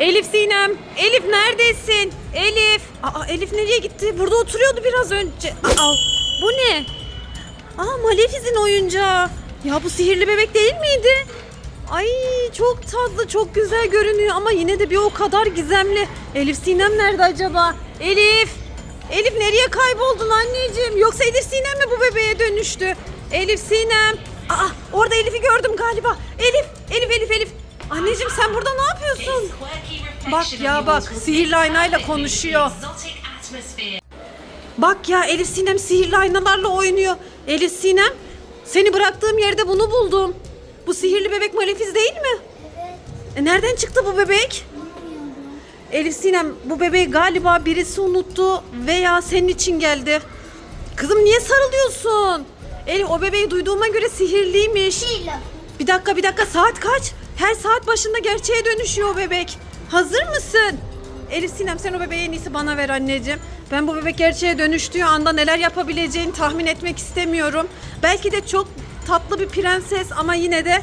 Elif Sinem. Elif neredesin? Elif. Aa Elif nereye gitti? Burada oturuyordu biraz önce. Aa bu ne? Aa Malefiz'in oyuncağı. Ya bu sihirli bebek değil miydi? Ay çok tatlı, çok güzel görünüyor ama yine de bir o kadar gizemli. Elif Sinem nerede acaba? Elif! Elif nereye kayboldun anneciğim? Yoksa Elif Sinem mi bu bebeğe dönüştü? Elif Sinem! Aa orada Elif'i gördüm galiba. Elif, Elif, Elif, Elif. Anneciğim sen burada ne yapıyorsun? Bak ya bak sihirli aynayla konuşuyor. Bak ya Elif Sinem sihirli aynalarla oynuyor. Elif Sinem seni bıraktığım yerde bunu buldum. Bu sihirli bebek Malefiz değil mi? E nereden çıktı bu bebek? Elif Sinem bu bebeği galiba birisi unuttu veya senin için geldi. Kızım niye sarılıyorsun? Elif o bebeği duyduğuma göre sihirliymiş. Bir dakika bir dakika saat kaç? Her saat başında gerçeğe dönüşüyor bebek. Hazır mısın? Elif Sinem sen o bebeği en iyisi bana ver anneciğim. Ben bu bebek gerçeğe dönüştüğü anda neler yapabileceğini tahmin etmek istemiyorum. Belki de çok tatlı bir prenses ama yine de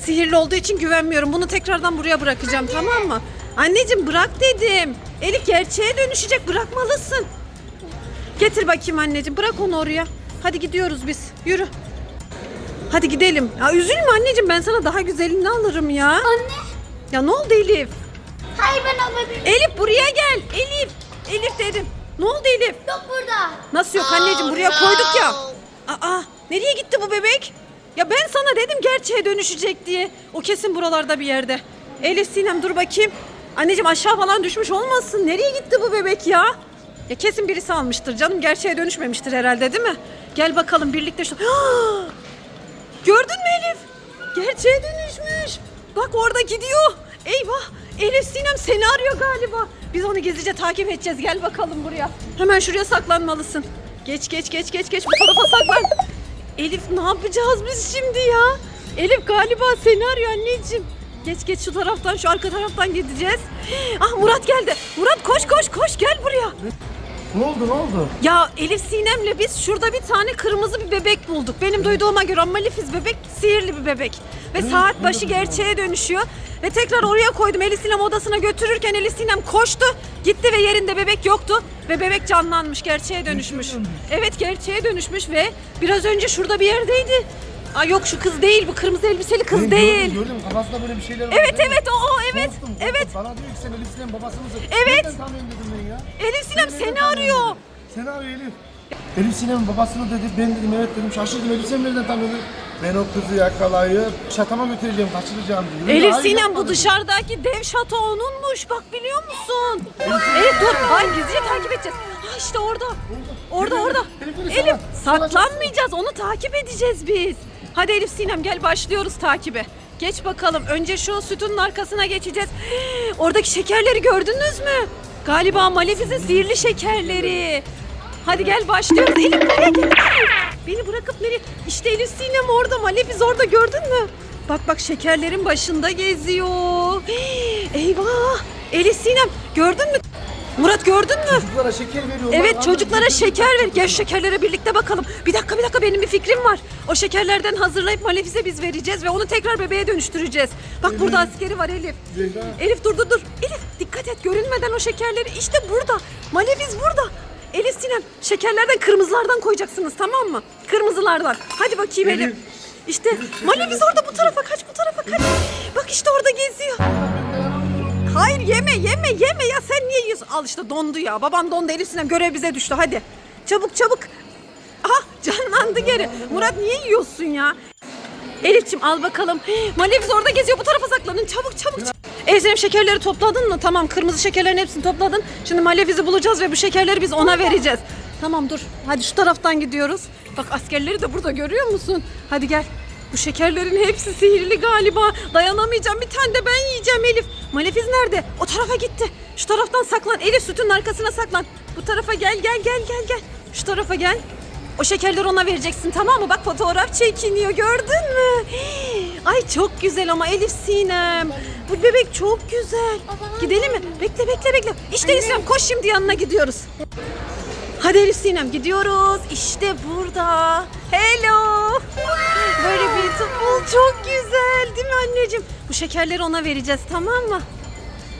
sihirli olduğu için güvenmiyorum. Bunu tekrardan buraya bırakacağım tamam mı? Anneciğim bırak dedim. Elif gerçeğe dönüşecek bırakmalısın. Getir bakayım anneciğim bırak onu oraya. Hadi gidiyoruz biz yürü. Hadi gidelim. Ya üzülme anneciğim ben sana daha güzelini alırım ya. Anne. Ya ne oldu Elif? Hayır ben alabilirim. Elif buraya gel. Elif. Elif dedim. Ne oldu Elif? Yok burada. Nasıl yok anneciğim buraya koyduk ya. Aa nereye gitti bu bebek? Ya ben sana dedim gerçeğe dönüşecek diye. O kesin buralarda bir yerde. Elif Sinem dur bakayım. Anneciğim aşağı falan düşmüş olmasın. Nereye gitti bu bebek ya? Ya kesin birisi almıştır canım. Gerçeğe dönüşmemiştir herhalde değil mi? Gel bakalım birlikte şu... Gördün mü Elif? Gerçeğe dönüşmüş. Bak orada gidiyor. Eyvah. Elif Sinem seni arıyor galiba. Biz onu gizlice takip edeceğiz. Gel bakalım buraya. Hemen şuraya saklanmalısın. Geç geç geç geç geç bu tarafa saklan. Elif ne yapacağız biz şimdi ya? Elif galiba seni arıyor anneciğim. Geç geç şu taraftan şu arka taraftan gideceğiz. Ah Murat geldi. Murat koş koş koş gel buraya. Ne oldu ne oldu? Ya Elif Sinem'le biz şurada bir tane kırmızı bir bebek bulduk. Benim duyduğuma göre Malefiz bebek sihirli bir bebek. Ve saat başı gerçeğe dönüşüyor. Ve tekrar oraya koydum. Elif Sinem odasına götürürken Elif Sinem koştu. Gitti ve yerinde bebek yoktu. Ve bebek canlanmış, gerçeğe dönüşmüş. Evet gerçeğe dönüşmüş ve biraz önce şurada bir yerdeydi. Aa yok şu kız değil bu kırmızı elbiseli kız Ben değil. Gördüm, gördüm kafasında böyle bir şeyler var. Evet evet o o evet Korktum, korktum. evet. Bana diyor ki sen Elif Sinem babası mısın? Evet. Nereden tanıyorsun dedim ya. Elif Sinem Nereden seni arıyor. dedim. Seni arıyor Elif. Elif Sinem'in babasını dedi. Ben dedim evet dedim. Şaşırdım Elif Sinem nereden tanıyordu? Ben o kızı yakalayıp şatama götüreceğim, kaçıracağım diyor. Elif Hayır, Sinem bu dışarıdaki dev şato onunmuş. Bak biliyor musun? Evet dur. Hayır gizlice takip edeceğiz. Ha işte orada. Orada Elif, orada. Elif, Elif, Elif sana- sana saklanmayacağız. Onu takip edeceğiz biz. Hadi Elif Sinem gel başlıyoruz takibe. Geç bakalım. Önce şu sütunun arkasına geçeceğiz. Oradaki şekerleri gördünüz mü? Galiba Malefiz'in sihirli şekerleri. Hadi gel başlıyoruz. Elif nereye gidiyorsun? Beni bırakıp nereye? İşte Elif Sinem orada. Malefiz orada gördün mü? Bak bak şekerlerin başında geziyor. Eyvah. Elif Sinem gördün mü? Murat gördün mü? Çocuklara şeker veriyorlar. Evet çocuklara şeker ver. Gel şekerlere birlikte bakalım. Bir dakika bir dakika benim bir fikrim var. O şekerlerden hazırlayıp Malefiz'e biz vereceğiz ve onu tekrar bebeğe dönüştüreceğiz. Bak burada askeri var Elif. Elif dur dur dur. Elif dikkat et görünmeden o şekerleri. İşte burada. Malefiz burada. Elif Sinem şekerlerden kırmızılardan koyacaksınız tamam mı? Kırmızılardan. Hadi bakayım Elif. Elif. İşte Malefiz orada bu tarafa kaç bu tarafa kaç. Bak işte orada geziyor. Hayır yeme yeme yeme ya sen niye yiyorsun? Al işte dondu ya. Baban dondu Elif Sinem görev bize düştü hadi. Çabuk çabuk. Aha canlandı geri. Murat niye yiyorsun ya? Elifçim al bakalım. Malefiz orada geziyor bu tarafa saklanın çabuk çabuk. Sinem şekerleri topladın mı? Tamam kırmızı şekerlerin hepsini topladın. Şimdi Malefiz'i bulacağız ve bu şekerleri biz ona vereceğiz. Tamam dur. Hadi şu taraftan gidiyoruz. Bak askerleri de burada görüyor musun? Hadi gel. Bu şekerlerin hepsi sihirli galiba. Dayanamayacağım. Bir tane de ben yiyeceğim Elif. Malefiz nerede? O tarafa gitti. Şu taraftan saklan. Elif sütün arkasına saklan. Bu tarafa gel gel gel gel gel. Şu tarafa gel. O şekerleri ona vereceksin tamam mı? Bak fotoğraf çekiniyor gördün mü? Hii, Ay çok güzel ama Elif Sinem. Bu bebek çok güzel. Gidelim mi? Bekle bekle bekle. İşte Sinem koş şimdi yanına gidiyoruz. Hadi Elif Sinem gidiyoruz. İşte burada. Hello. Böyle beautiful çok güzel değil mi anneciğim? Bu şekerleri ona vereceğiz tamam mı?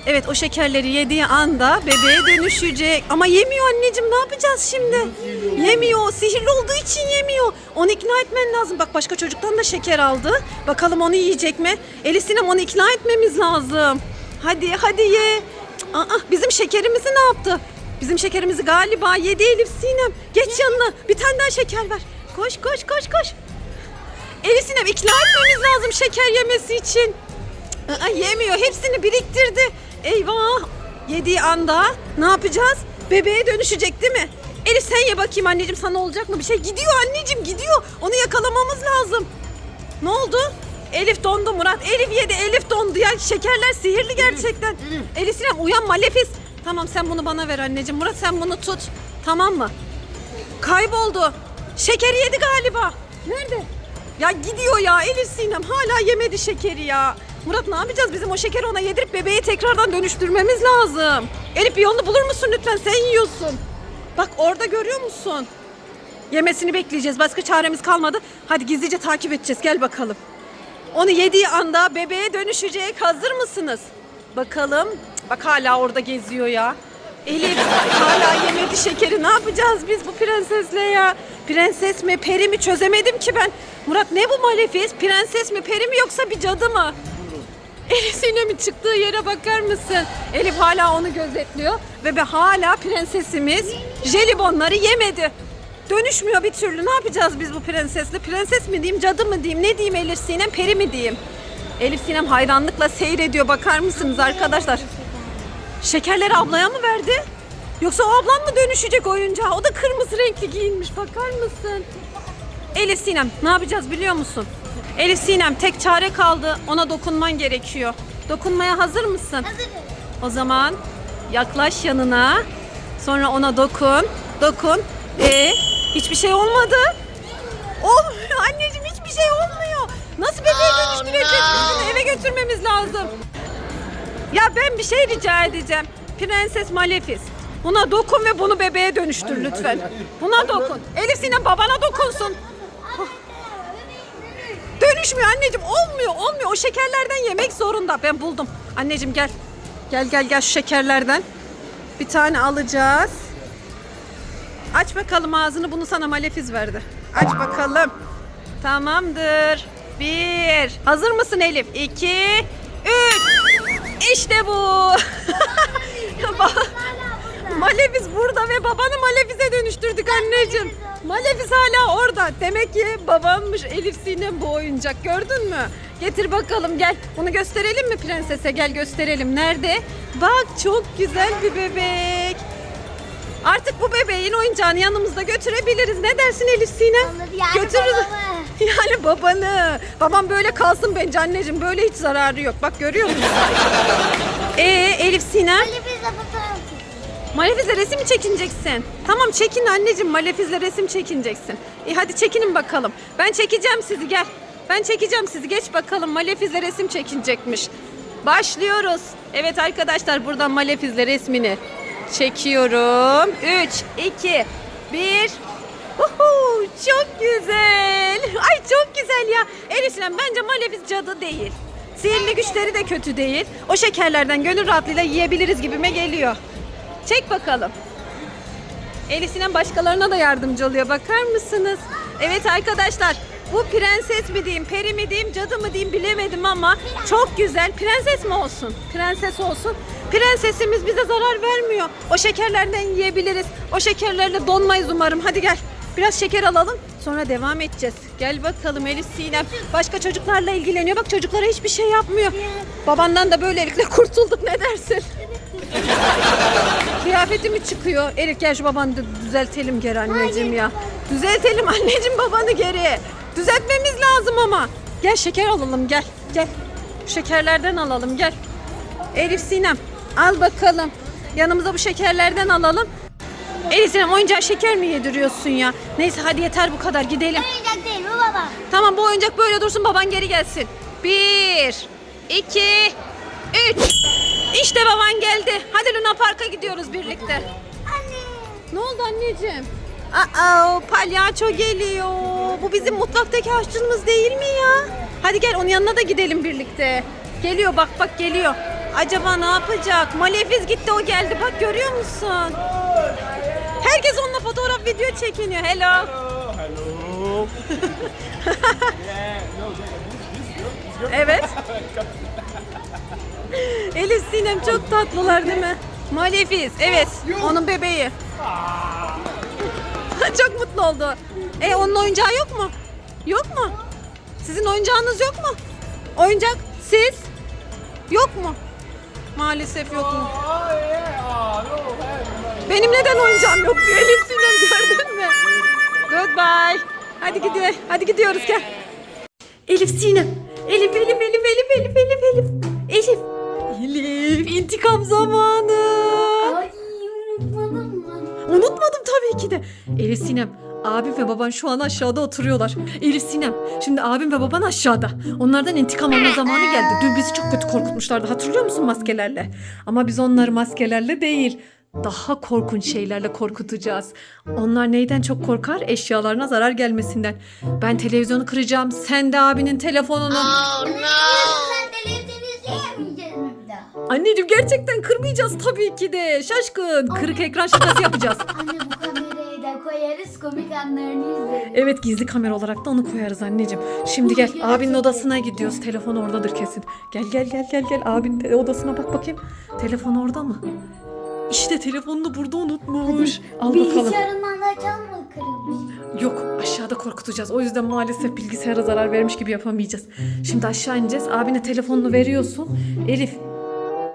Evet o şekerleri yediği anda bebeğe dönüşecek. Ama yemiyor anneciğim ne yapacağız şimdi? Yemiyor. Sihirli olduğu için yemiyor. Onu ikna etmen lazım. Bak başka çocuktan da şeker aldı. Bakalım onu yiyecek mi? Elif Sinem onu ikna etmemiz lazım. Hadi hadi ye. Cık, Aa, bizim şekerimizi ne yaptı? Bizim şekerimizi galiba yedi Elif Sinem. Geç yanına. Bir tane daha şeker ver. Koş koş koş koş. Elif Sinem ikna etmemiz lazım şeker yemesi için. Aa, yemiyor. Hepsini biriktirdi. Eyvah. Yediği anda ne yapacağız? Bebeğe dönüşecek değil mi? Elif sen ye bakayım anneciğim sana olacak mı bir şey? Gidiyor anneciğim gidiyor. Onu yakalamamız lazım. Ne oldu? Elif dondu Murat. Elif yedi. Elif dondu ya. Şekerler sihirli gerçekten. Elif. Elif Sinem uyan Malefis. Tamam sen bunu bana ver anneciğim. Murat sen bunu tut. Tamam mı? Kayboldu. Şekeri yedi galiba. Nerede? Ya gidiyor ya Elif Sinem hala yemedi şekeri ya. Murat ne yapacağız? Bizim o şekeri ona yedirip bebeği tekrardan dönüştürmemiz lazım. Elif bir yolunu bulur musun lütfen? Sen yiyorsun. Bak orada görüyor musun? Yemesini bekleyeceğiz. Başka çaremiz kalmadı. Hadi gizlice takip edeceğiz. Gel bakalım. Onu yediği anda bebeğe dönüşecek. Hazır mısınız? Bakalım. Bak hala orada geziyor ya. Elif hala yemedi şekeri. Ne yapacağız biz bu prensesle ya? Prenses mi peri mi çözemedim ki ben. Murat ne bu malefis? Prenses mi peri mi yoksa bir cadı mı? Elif Sinem'in çıktığı yere bakar mısın? Elif hala onu gözetliyor ve be hala prensesimiz jelibonları yemedi. Dönüşmüyor bir türlü. Ne yapacağız biz bu prensesle? Prenses mi diyeyim, cadı mı diyeyim, ne diyeyim Elif Sinem, peri mi diyeyim? Elif Sinem hayranlıkla seyrediyor. Bakar mısınız arkadaşlar? Şekerleri ablaya mı verdi? Yoksa o ablan mı dönüşecek oyuncağa? O da kırmızı renkli giyinmiş. Bakar mısın? Elif Sinem ne yapacağız biliyor musun? Elif Sinem tek çare kaldı. Ona dokunman gerekiyor. Dokunmaya hazır mısın? Hazırım. O zaman yaklaş yanına. Sonra ona dokun. Dokun. E hiçbir şey olmadı. Olmuyor anneciğim hiçbir şey olmuyor. Nasıl bebeğe dönüştüreceğiz? Bunu eve götürmemiz lazım. Ya ben bir şey rica edeceğim. Prenses Malefis. Buna dokun ve bunu bebeğe dönüştür Hayır, lütfen. hayır, hayır. Buna Hayır, dokun. Elif Sinem babana dokunsun. Dönüşmüyor anneciğim. Olmuyor olmuyor. O şekerlerden yemek zorunda. Ben buldum. Anneciğim gel. Gel gel gel şu şekerlerden. Bir tane alacağız. Aç bakalım ağzını. Bunu sana malefiz verdi. Aç bakalım. Tamamdır. Bir. Hazır mısın Elif? İki. Üç. İşte bu. Malefiz burada ve babanı Malefiz'e dönüştürdük anneciğim. Malefis hala orada. Demek ki babanmış Elif Sinem bu oyuncak. Gördün mü? Getir bakalım gel. Bunu gösterelim mi prensese? Gel gösterelim. Nerede? Bak çok güzel bir bebek. Artık bu bebeğin oyuncağını yanımızda götürebiliriz. Ne dersin Elif Sinem? Olur, yani Götürürüz. babamı. Yani babanı. Babam böyle kalsın bence anneciğim. Böyle hiç zararı yok. Bak görüyor musun? Ee Elif Sinem? Çekin. Malefizle resim mi çekineceksin? Tamam çekin anneciğim Malefizle resim çekineceksin. İyi hadi çekinin bakalım. Ben çekeceğim sizi gel. Ben çekeceğim sizi geç bakalım Malefizle resim çekinecekmiş. Başlıyoruz. Evet arkadaşlar buradan Malefizle resmini çekiyorum. 3, 2, 1. Uhu, çok güzel. Ay çok güzel ya. Sinem bence Malefiz cadı değil. Sihirli güçleri de kötü değil. O şekerlerden gönül rahatlığıyla yiyebiliriz gibime geliyor. Çek bakalım. Elif Sinem başkalarına da yardımcı oluyor. Bakar mısınız? Evet arkadaşlar. Bu prenses mi diyeyim, peri mi diyeyim, cadı mı diyeyim bilemedim ama çok güzel. Prenses mi olsun? Prenses olsun. Prensesimiz bize zarar vermiyor. O şekerlerden yiyebiliriz. O şekerlerle donmayız umarım. Hadi gel. Biraz şeker alalım. Sonra devam edeceğiz. Gel bakalım Elif Sinem. Başka çocuklarla ilgileniyor. Bak çocuklara hiçbir şey yapmıyor. Babandan da böylelikle kurtulduk. Ne dersin? Kıyafeti mi çıkıyor? Elif gel şu babanı dü- düzeltelim geri anneciğim ya. Düzeltelim anneciğim babanı geri. Düzeltmemiz lazım ama. Gel şeker alalım gel. Gel. Şu Şekerlerden alalım gel. Elif Sinem al bakalım. Yanımıza bu şekerlerden alalım. Elif Sinem oyuncağa şeker mi yediriyorsun ya? Neyse hadi yeter bu kadar gidelim. Oyuncak değil bu baba. Tamam bu oyuncak böyle dursun baban geri gelsin. Bir, iki, üç. İşte baban geldi. Hadi Luna Park'a gidiyoruz birlikte. Anne. Ne oldu anneciğim? Aa, palyaço geliyor. Bu bizim mutfaktaki aşçımız değil mi ya? Hadi gel onun yanına da gidelim birlikte. Geliyor bak bak geliyor. Acaba ne yapacak? Malefiz gitti o geldi bak görüyor musun? Herkes onunla fotoğraf video çekiniyor. Hello. Hello. Evet. Elif Sinem çok tatlılar değil mi? Malefiz evet onun bebeği. çok mutlu oldu. E onun oyuncağı yok mu? Yok mu? Sizin oyuncağınız yok mu? Oyuncak siz? Yok mu? Maalesef yok mu? Benim neden oyuncağım yok diyor Elif Sinem gördün mü? Goodbye. Hadi gidiyor. Hadi gidiyoruz gel. Elif Sinem. Elif, Elif, Elif, Elif, Elif, Elif, Elif. Elif. Elif, intikam zamanı. Ay unutmadın mı? Unutmadım tabii ki de. Elif Sinem, abim ve baban şu an aşağıda oturuyorlar. Elif Sinem, şimdi abim ve baban aşağıda. Onlardan intikam alma zamanı geldi. Dün bizi çok kötü korkutmuşlardı. Hatırlıyor musun maskelerle? Ama biz onları maskelerle değil, daha korkunç şeylerle korkutacağız. Onlar neyden çok korkar? Eşyalarına zarar gelmesinden. Ben televizyonu kıracağım. Sen de abinin telefonunu. Sen televizyon izleyemeyeceğiz mi bir daha? Anneciğim gerçekten kırmayacağız tabii ki de. Şaşkın. Kırık ekran şakası yapacağız. Anne bu kamerayı da koyarız komik anlarını izleriz. Evet gizli kamera olarak da onu koyarız anneciğim. Şimdi gel Gerçekten. abinin odasına gidiyoruz. Telefon oradadır kesin. Gel gel gel gel gel abinin odasına bak bakayım. Telefon orada mı? İşte telefonunu burada unutmuş. Al bakalım. Bilgisayarından da açalım mı kırılmış? Yok aşağıda korkutacağız. O yüzden maalesef bilgisayara zarar vermiş gibi yapamayacağız. Şimdi aşağı ineceğiz. Abine telefonunu veriyorsun. Elif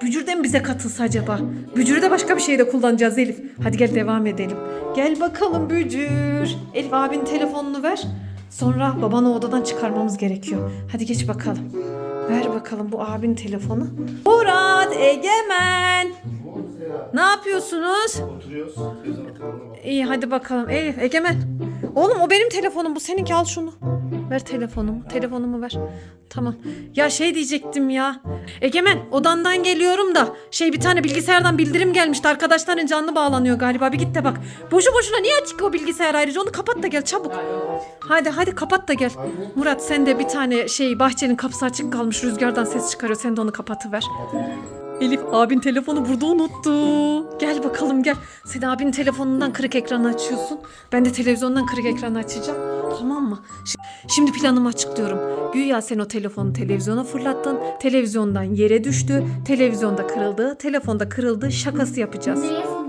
Bücür mi bize katılsa acaba? Bücürü de başka bir şeyde kullanacağız Elif. Hadi gel devam edelim. Gel bakalım Bücür. Elif abinin telefonunu ver. Sonra babanı odadan çıkarmamız gerekiyor. Hadi geç bakalım. Ver bakalım bu abinin telefonu. Murat Egemen. Ne yapıyorsunuz? Oturuyoruz. İyi hadi bakalım. Elif Egemen. Oğlum o benim telefonum bu seninki al şunu. Ver telefonumu. Telefonumu ver. Tamam. Ya şey diyecektim ya. Egemen odandan geliyorum da şey bir tane bilgisayardan bildirim gelmişti. Arkadaşların canlı bağlanıyor galiba. Bir git de bak. Boşu boşuna niye açık o bilgisayar ayrıca? Onu kapat da gel çabuk. Hadi hadi kapat da gel. Murat sen de bir tane şey bahçenin kapısı açık kalmış. Rüzgardan ses çıkarıyor. Sen de onu kapatıver. Elif abin telefonu burada unuttu. Gel bakalım gel. Sen abinin telefonundan kırık ekranı açıyorsun. Ben de televizyondan kırık ekranı açacağım. Tamam mı? Şi- Şimdi planımı açıklıyorum. Güya sen o telefonu televizyona fırlattın. Televizyondan yere düştü. Televizyonda kırıldı. Telefonda kırıldı. Şakası yapacağız. Sinirlendi?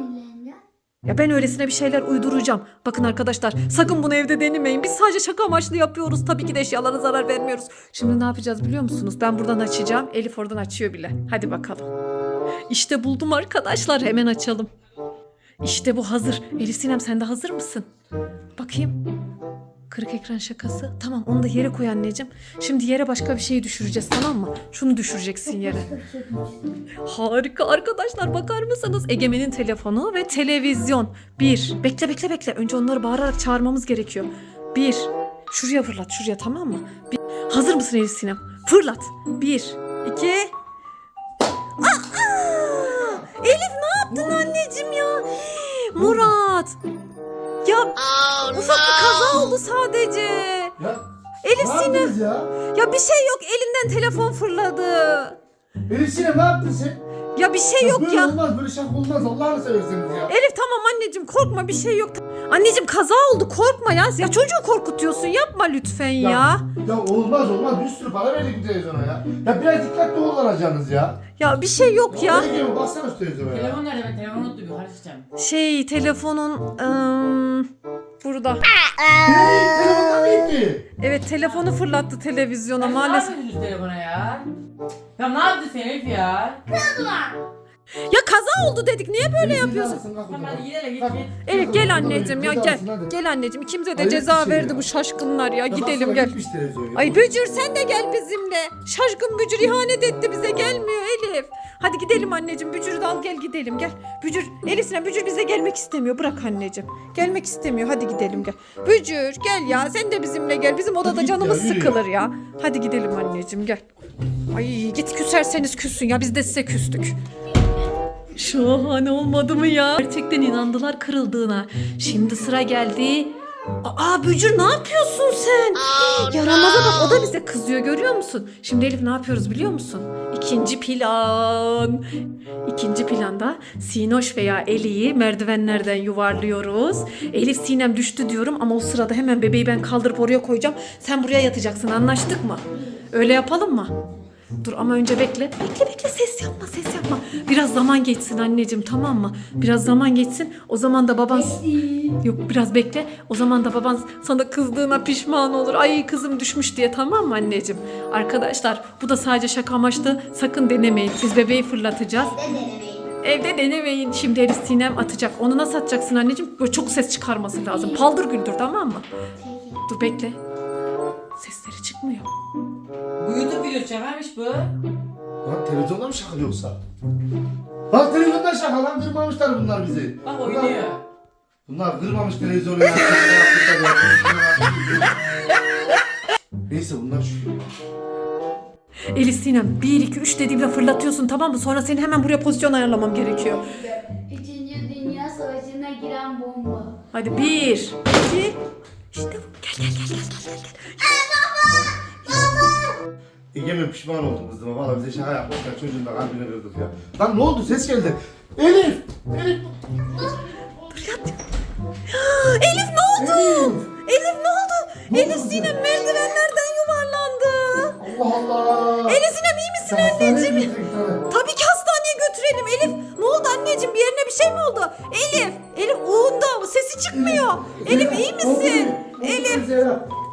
Ya ben öylesine bir şeyler uyduracağım. Bakın arkadaşlar sakın bunu evde denemeyin. Biz sadece şaka amaçlı yapıyoruz. Tabii ki de eşyalara zarar vermiyoruz. Şimdi ne yapacağız biliyor musunuz? Ben buradan açacağım. Elif oradan açıyor bile. Hadi bakalım. İşte buldum arkadaşlar. Hemen açalım. İşte bu hazır. Elif Sinem sen de hazır mısın? Bakayım. Kırık ekran şakası. Tamam onu da yere koy anneciğim. Şimdi yere başka bir şey düşüreceğiz tamam mı? Şunu düşüreceksin yere. Harika arkadaşlar bakar mısınız? Egemen'in telefonu ve televizyon. Bir. Bekle bekle bekle. Önce onları bağırarak çağırmamız gerekiyor. Bir. Şuraya fırlat şuraya tamam mı? Bir. Hazır mısın Elif Sinem? Fırlat. Bir. iki. Kaza oldu sadece. Ya, Elif ne Sinem. yaptınız ya? Ya bir şey yok elinden telefon fırladı. Elif Sinem ne yaptın sen? Ya bir şey yok böyle ya. olmaz böyle şaka olmaz Allah'ını seversiniz ya. Elif tamam anneciğim korkma bir şey yok. Anneciğim kaza oldu korkma ya. Ya çocuğu korkutuyorsun yapma lütfen ya. Ya olmaz olmaz bir sürü para verdik bu televizyona ya. Ya biraz dikkatli kullanacaksınız ya. Ya bir şey yok ya. Ne gibi baksana şu televizyona ya. Telefon nerede? Ben telefonu unuttum. Yukarı çıkacağım. Şey telefonun ım, burada. Hey, telefonla gitti. Evet telefonu fırlattı televizyona Ne maalesef. yapıyorsunuz telefona ya? Ya ne yaptı Elif ya? Ya kaza oldu dedik niye böyle yapıyorsun? Hadi gidelim git. Elif gel anneciğim ya gel. Gel anneciğim ikimize de Hayret ceza bir şey verdi ya. bu şaşkınlar ya. Gidelim gel. Ay Bücür sen de gel bizimle. Şaşkın Bücür ihanet etti bize gelmiyor Elif. Hadi gidelim anneciğim Bücür'ü de al gel gidelim gel. Bücür Elif Sinem Bücür bize gelmek istemiyor bırak anneciğim. Gelmek istemiyor hadi gidelim gel. Bücür gel ya sen de bizimle gel. Bizim odada git ya, canımız yürü ya. sıkılır ya. Hadi gidelim anneciğim gel. Ay git küserseniz küssün ya biz de size küstük. Şahane olmadı mı ya? Gerçekten inandılar kırıldığına. Şimdi sıra geldi Aa Bücür ne yapıyorsun sen? Yaramaza bak o da bize kızıyor görüyor musun? Şimdi Elif ne yapıyoruz biliyor musun? İkinci plan. İkinci planda Sinoş veya Eli'yi merdivenlerden yuvarlıyoruz. Elif Sinem düştü diyorum ama o sırada hemen bebeği ben kaldırıp oraya koyacağım. Sen buraya yatacaksın anlaştık mı? Öyle yapalım mı? Dur ama önce bekle. Bekle bekle ses yapma ses yapma. Biraz zaman geçsin anneciğim tamam mı? Biraz zaman geçsin. O zaman da baban... Yok biraz bekle. O zaman da baban sana kızdığına pişman olur. Ay kızım düşmüş diye tamam mı anneciğim? Arkadaşlar bu da sadece şaka amaçlı. Sakın denemeyin. Biz bebeği fırlatacağız. Evde denemeyin. Şimdi Elif Sinem atacak. Onu nasıl atacaksın anneciğim? Böyle çok ses çıkarması lazım. Paldır güldür tamam mı? Dur bekle. Sesleri çıkmıyor. YouTube videosu çevirmiş bu. Lan televizyonda mı şaka yoksa? Lan televizyonda şaka lan kırmamışlar bunlar bizi. Bak Bunlar- oynuyor. Bunlar kırmamış televizyonu ya. Neyse bunlar şu. Elif Sinem 1 2 3 dediğimde fırlatıyorsun tamam mı? Sonra seni hemen buraya pozisyon ayarlamam gerekiyor. Üçüncü Dünya Savaşı'na giren bomba. Hadi 1 2 İşte bu. Gel gel gel gel gel. gel. Egemen pişman oldum kızıma. Valla bize şaka yapmışlar. Çocuğun da kalbini kırdık ya. Lan ne oldu? Ses geldi. Elif! Elif! Dur yat. Elif ne oldu? Elif! Elif ne oldu? Ne Elif oldu? Sinem merdivenlerden yuvarlandı. Allah Allah! Elif Sinem iyi misin Ya anneciğim? Tabii ki hastaneye götürelim. Elif ne oldu anneciğim? Bir yerine bir şey mi oldu? Elif, Elif uğunda sesi çıkmıyor. Elif iyi misin? Elif.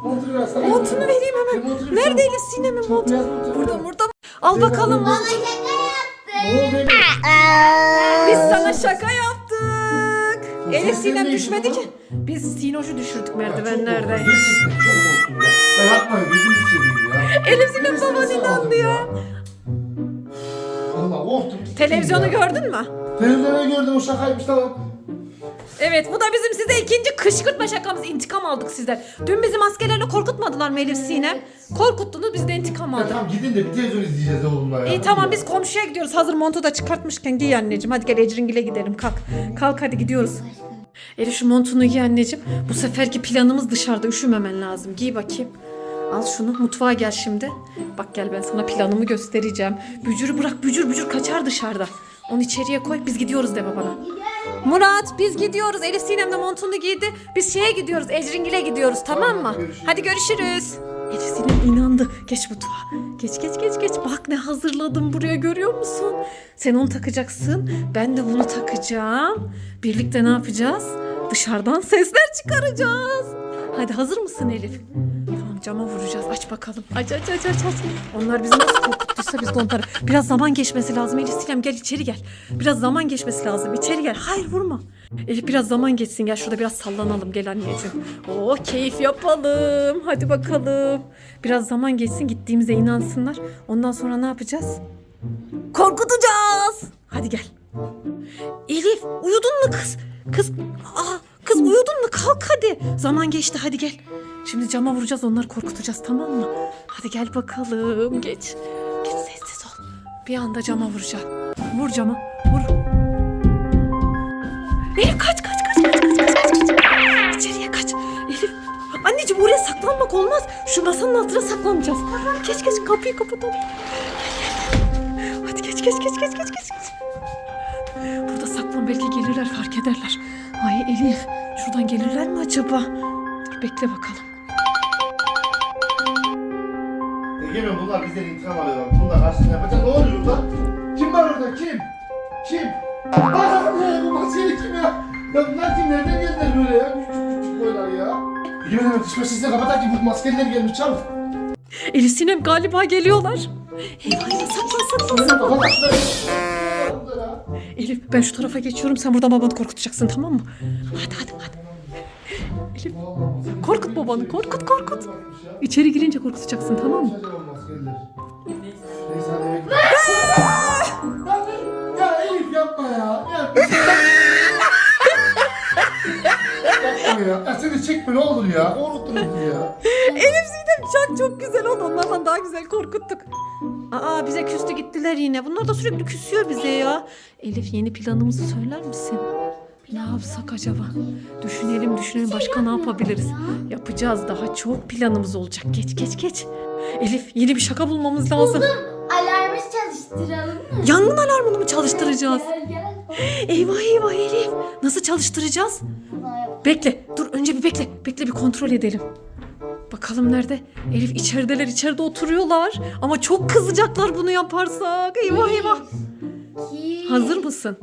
Montunu. Montunu vereyim hemen. Montunu Nerede. Elif Sinem'in montu? Burada burada. Al bakalım. montu. Baba şaka yaptı. Ne oldu Elif? Biz sana şaka yaptık. Elif Sinem düşmedi ki. Biz Sinoş'u düşürdük Ya çok korktum, Gerçekten çok korktum ya. Ya yapmayın gözünü seveyim ya. Elif Sinem Nefes baban inandı aldım ya. Valla korktum. Televizyonu Ya. gördün mü? Televizyonu gördüm o şakaymış tamam. Evet bu da bizim size ikinci kışkırtma şakamız. İntikam aldık sizden. Dün bizi maskelerle korkutmadılar mı Elif Sinem? Korkuttunuz biz de intikam Ya aldık. tamam gidin de bir televizyon izleyeceğiz oğlumla ya. İyi tamam biz komşuya gidiyoruz. Hazır montu da çıkartmışken giy anneciğim. Hadi gel Ecringil'e gidelim kalk. Kalk hadi gidiyoruz. Elif şu montunu giy anneciğim. Bu seferki planımız dışarıda üşümemen lazım. Giy bakayım. Al şunu mutfağa gel şimdi. Bak gel ben sana planımı göstereceğim. Bücürü bırak bücür bücür kaçar dışarıda. Onu içeriye koy biz gidiyoruz de babana. Murat biz gidiyoruz. Elif Sinem de montunu giydi. Biz şeye gidiyoruz. Ecringil'e gidiyoruz tamam mı? Görüşürüz. Hadi görüşürüz. Elif Sinem inandı. Geç mutfağa. Geç geç geç geç. Bak ne hazırladım buraya görüyor musun? Sen onu takacaksın. Ben de bunu takacağım. Birlikte ne yapacağız? Dışarıdan sesler çıkaracağız. Hadi hazır mısın Elif? Tamam cama vuracağız. Aç bakalım. Aç aç aç aç aç. Onlar bizi nasıl korkuttuysa biz de onları. Biraz zaman geçmesi lazım. Elif Sinem gel içeri gel. Biraz zaman geçmesi lazım. İçeri gel. Hayır vurma. Elif biraz zaman geçsin. Gel şurada biraz sallanalım. Gel anneciğim. Oh keyif yapalım. Hadi bakalım. Biraz zaman geçsin gittiğimize inansınlar. Ondan sonra ne yapacağız? Korkutacağız. Hadi gel. Elif uyudun mu kız? Kız aa, kız uyudun mu? Kalk hadi. Zaman geçti hadi gel. Şimdi cama vuracağız onları korkutacağız tamam mı? Hadi gel bakalım geç. Geç sessiz ol. Bir anda cama vuracağım. Vur cama vur. Elif kaç kaç kaç kaç kaç kaç kaç. kaç. İçeriye kaç. Elif. Anneciğim oraya saklanmak olmaz. Şu masanın altına saklanacağız. Geç geç kapıyı kapatalım. Gel gel gel. Hadi geç geç geç geç geç. geç. Burada saklan belki gelirler fark ederler. Ay Elif şuradan gelirler mi acaba? Dur bekle bakalım. Egemen bunlar bizden intikam alıyorlar. Bunlar karşısında yapacak. Ne oluyor lan? Kim var orada? Kim? Kim? Aa bu maskeli kim ya? Ya bunlar kim? Nereden geldiler böyle ya? Küçük küçük boylar ya. Egemen hemen dış başınıza kapatak ki bu maskeliler gelmiş çabuk. Elif Sinem galiba geliyorlar. Eyvah eyvah saklan saklan. Burada ya. Elif ben şu tarafa geçiyorum sen buradan babanı korkutacaksın tamam mı? Hadi hadi hadi. Elif korkut babanı korkut korkut. İçeri girince korkutacaksın tamam mı? Neyse hadi eve gidelim. Ya, Elif yapma ya. Yapma. ya. Ya seni çekme ne olur ya. Korkuttun bizi ya. Elif Sinem çok çok güzel oldu onlardan daha güzel korkuttuk. Aa bize küstü gittiler yine. Bunlar da sürekli küsüyor bize ya. Elif yeni planımızı söyler misin? Ne yapsak acaba? Düşünelim düşünelim başka ne yapabiliriz? Yapacağız daha çok planımız olacak. Geç geç geç. Elif yeni bir şaka bulmamız lazım. Alarmı çalıştıralım mı? Yangın alarmını mı çalıştıracağız? Gel gel. Eyvah eyvah Elif. Nasıl çalıştıracağız? Bekle. Dur önce bir bekle. Bekle bir kontrol edelim. Bakalım nerede? Elif içerideler içeride oturuyorlar. Ama çok kızacaklar bunu yaparsak. Eyvah eyvah. İki, Hazır mısın?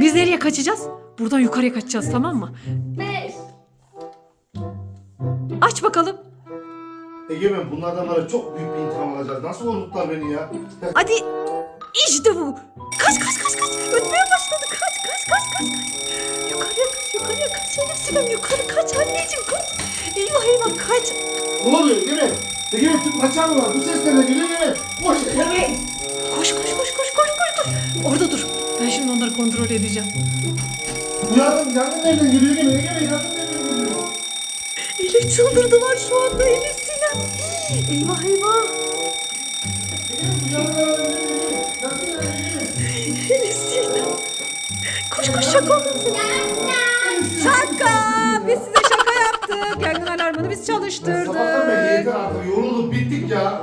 Biz nereye kaçacağız? Buradan yukarıya kaçacağız tamam mı? beş. Aç bakalım. Egemen bunlardan bana çok büyük bir intikam alacağız. Nasıl korkuttular beni ya? Hadi. İşte bu. Kaç kaç kaç kaç. Ötmeye başladı. Kaç kaç kaç kaç. kaç. Yukarıya kaç yukarıya kaç. Elif Sinem yukarı kaç anneciğim kaç. Eyvah eyvah kaç. Ne oluyor Egemen? Egemen tüm kaçan mı var? Bu ses nereden geliyor Egemen? Koş Egemen. Koş koş koş koş koş koş koş. Orada dur. Ben şimdi onları kontrol edeceğim. Uyandım yangın nereden geliyor Egemen? Egemen yangın nereden geliyor? Elif çıldırdılar şu anda Elif Sinem. Eyvah eyvah. Yangın nereden geliyor? Yangın nereden geliyor? Elif Sinem. Koş koş şaka olmasın. Şaka. Biz size şaka yaptık. Yangın alarmını biz çalıştırdık. Sabahtan beri yeter artık yorulduk bittik ya.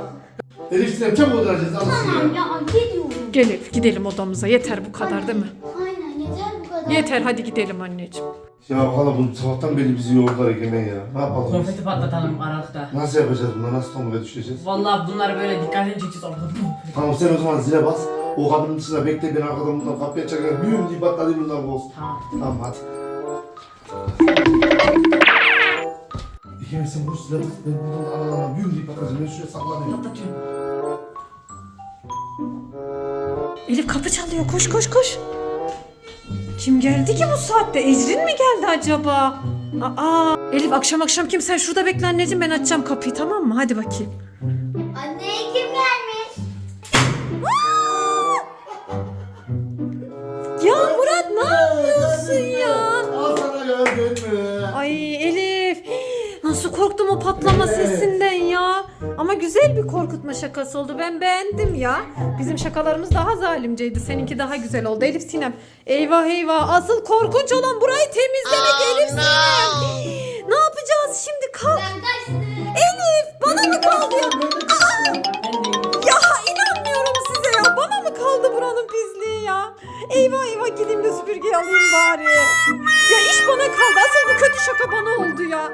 Elif Sinem çabuk oturacağız Tamam ya. gidiyorum. Gel Elif gidelim odamıza. Yeter bu kadar değil mi? Aynen yeter. Yeter hadi gidelim anneciğim. Ya hala bunu sabahtan beri bizi yordular Egemen ya. Ne yapalım? Konfeti patlatalım aralıkta. Nasıl yapacağız bunları? Nasıl tomaya düşeceğiz? Vallahi bunları böyle dikkatini çekeceğiz orada. Tamam sen o zaman zile bas. O kapının dışında bekle ben arkadan buradan kapıya çeker. Büyüm diye patladı bunlar bu olsun. Tamam. Tamam hadi. Egemen sen bu zile bas. Ben buradan aralarına büyüm diye patlayacağım. Ben şuraya saklanıyorum. Patlatıyorum. Elif kapı çalıyor. Koş koş koş. Kim geldi ki bu saatte? Ecrin mi geldi acaba? Aa, Elif akşam akşam kim sen şurada bekle anneciğim ben açacağım kapıyı tamam mı? Hadi bakayım. Anne kim gelmiş? Ya Murat ne yapıyorsun ya? Al sana gördün mü? Ay Elif nasıl korktum o patlama sesinden. Ama güzel bir korkutma şakası oldu. Ben beğendim ya. Bizim şakalarımız daha zalimceydi. Seninki daha güzel oldu. Elif Sinem. Eyvah eyvah. Asıl korkunç olan burayı temizlemek Elif Sinem. Ne yapacağız şimdi? Kalk. Ben kaçtım. Elif bana mı kaldı ya? Ya inanmıyorum size ya. Bana mı kaldı buranın pisliği ya? Eyvah eyvah gideyim de süpürgeyi alayım bari. Ya iş bana kaldı. Asıl bu kötü şaka bana oldu ya.